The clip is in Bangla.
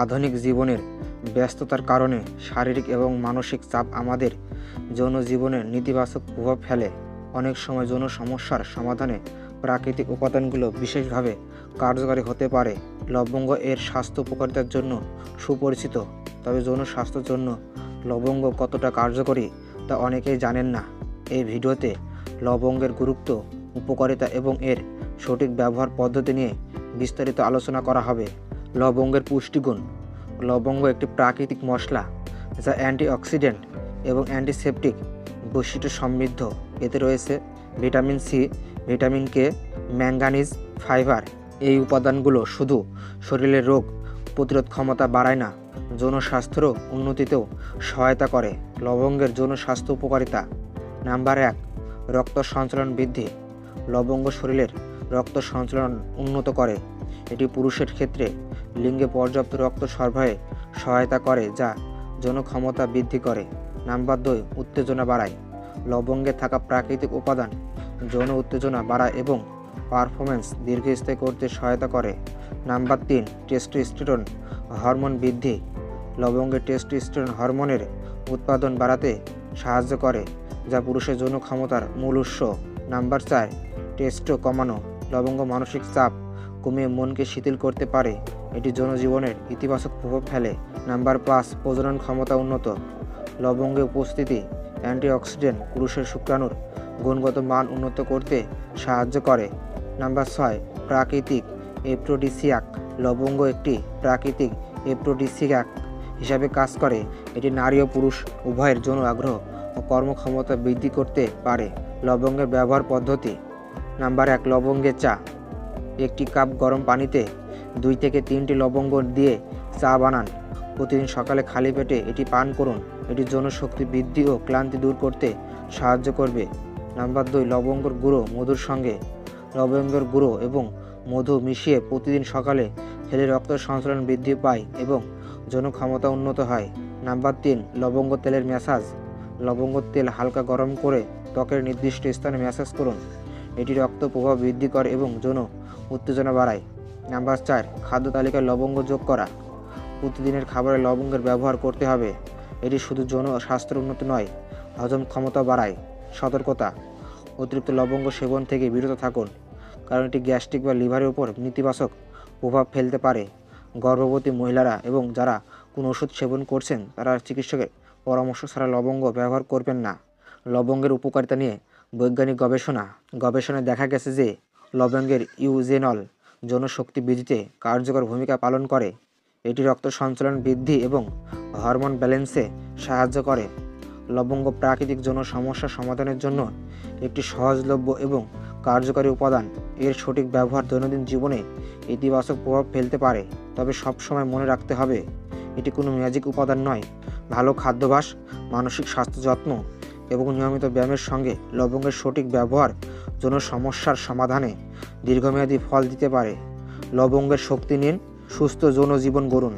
আধুনিক জীবনের ব্যস্ততার কারণে শারীরিক এবং মানসিক চাপ আমাদের যৌন জীবনে নেতিবাচক প্রভাব ফেলে। অনেক সময় যৌন সমস্যার সমাধানে প্রাকৃতিক উপাদানগুলো বিশেষভাবে কার্যকারী হতে পারে। লবঙ্গ এর স্বাস্থ্য উপকারিতার জন্য সুপরিচিত, তবে যৌন স্বাস্থ্যের জন্য লবঙ্গ কতটা কার্যকরী তা অনেকেই জানেন না। এই ভিডিওতে লবঙ্গের গুরুত্ব, উপকারিতা এবং এর সঠিক ব্যবহার পদ্ধতি নিয়ে বিস্তারিত আলোচনা করা হবে। লবঙ্গের পুষ্টিগুণ। লবঙ্গ একটি প্রাকৃতিক মশলা যা অ্যান্টিঅক্সিডেন্ট এবং অ্যান্টিসেপটিক বৈশিষ্ট্য সমৃদ্ধ। এতে রয়েছে vitamin C, vitamin K manganese fibre. এই উপাদানগুলো শুধু শরীরের রোগ প্রতিরোধ ক্ষমতা বাড়ায় না, যৌন স্বাস্থ্যেরও উন্নতিতেও সহায়তা করে। লবঙ্গের যৌন স্বাস্থ্য উপকারিতা। নাম্বার এক, রক্ত সঞ্চালন বৃদ্ধি। লবঙ্গ শরীরের রক্ত সঞ্চালন উন্নত করে। এটি পুরুষের ক্ষেত্রে লিঙ্গে পর্যাপ্ত রক্ত সরবরাহে সহায়তা করে, যা যৌন ক্ষমতা বৃদ্ধি করে। নাম্বার দুই উত্তেজনা বাড়ায়। লবঙ্গে থাকা প্রাকৃতিক উপাদান যৌন উত্তেজনা বাড়ায় এবং পারফরমেন্স দীর্ঘস্থায়ী করতে সহায়তা করে। নাম্বার তিন, টেস্টোস্টেরন হরমোন বৃদ্ধি। লবঙ্গে টেস্টোস্টেরন হরমোনের উৎপাদন বাড়াতে সাহায্য করে, যা পুরুষের যৌন ক্ষমতার মূল উৎস। নাম্বার চার, টেস্টো কমানো। লবঙ্গ মানসিক চাপ কমিয়ে মনকে শিথিল করতে পারে। এটি জনজীবনের ইতিবাচক প্রভাব ফেলে। নাম্বার পাঁচ, প্রজনন ক্ষমতা উন্নত। লবঙ্গে উপস্থিতি, অ্যান্টিঅক্সিডেন্ট পুরুষের শুক্রাণুর গুণগত মান উন্নত করতে সাহায্য করে। নাম্বার ছয়, প্রাকৃতিক এপ্রোডিসিয়াক। লবঙ্গ একটি প্রাকৃতিক এপ্রোডিসিয়াক হিসাবে কাজ করে। এটি নারী ও পুরুষ উভয়ের যৌন আগ্রহ ও কর্মক্ষমতা বৃদ্ধি করতে পারে। লবঙ্গের ব্যবহার পদ্ধতি। নাম্বার এক, লবঙ্গের চা। একটি কাপ গরম পানিতে দুই থেকে তিনটি লবঙ্গ দিয়ে চা বানান। প্রতিদিন সকালে খালি পেটে এটি পান করুন। এটি জনশক্তি বৃদ্ধি ও ক্লান্তি দূর করতে সাহায্য করবে। নাম্বার দুই, লবঙ্গর গুঁড়ো মধুর সঙ্গে। লবঙ্গের গুঁড়ো এবং মধু মিশিয়ে প্রতিদিন সকালে খেলে রক্ত সঞ্চালন বৃদ্ধি পায় এবং যৌন ক্ষমতা উন্নত হয়। নাম্বার তিন, লবঙ্গ তেলের ম্যাসাজ। লবঙ্গ তেল হালকা গরম করে ত্বকের নির্দিষ্ট স্থানে ম্যাসাজ করুন। এটি রক্ত প্রভাব বৃদ্ধি করে এবং যৌন উত্তেজনা বাড়ায়। নাম্বার চার, খাদ্য তালিকায় লবঙ্গ যোগ করা। প্রতিদিনের খাবারে লবঙ্গের ব্যবহার করতে হবে। এটি শুধু যৌন স্বাস্থ্যের উন্নত নয়, হজম ক্ষমতা বাড়ায়। সতর্কতা, অতিরিক্ত লবঙ্গ সেবন থেকে বিরত থাকুন, কারণ এটি গ্যাস্ট্রিক বা লিভারের উপর নেতিবাচক প্রভাব ফেলতে পারে। গর্ভবতী মহিলারা এবং যারা কোনো ওষুধ সেবন করছেন, তারা চিকিৎসকের পরামর্শ ছাড়া লবঙ্গ ব্যবহার করবেন না। লবঙ্গের উপকারিতা নিয়ে বৈজ্ঞানিক গবেষণা, গবেষণায় দেখা গেছে যে লবঙ্গের ইউজেনল যৌনশক্তি বৃদ্ধিতে কার্যকর ভূমিকা পালন করে। এটি রক্ত সঞ্চালন বৃদ্ধি এবং হরমোন ব্যালেন্সে সাহায্য করে। লবঙ্গ প্রাকৃতিক যৌন সমস্যা সমাধানের জন্য একটি সহজলভ্য এবং কার্যকরী উপাদান। এর সঠিক ব্যবহার দৈনন্দিন জীবনে ইতিবাচক প্রভাব ফেলতে পারে, তবে সবসময় মনে রাখতে হবে, এটি কোনো ম্যাজিক উপাদান নয়। ভালো খাদ্যাভ্যাস, মানসিক স্বাস্থ্য যত্ন এবং নিয়মিত ব্যায়ামের সঙ্গে লবঙ্গের সঠিক ব্যবহার জন্য সমস্যার সমাধানে দীর্ঘমেয়াদী ফল দিতে পারে। লবঙ্গের শক্তি নিন, সুস্থ যৌন জীবন গড়ুন।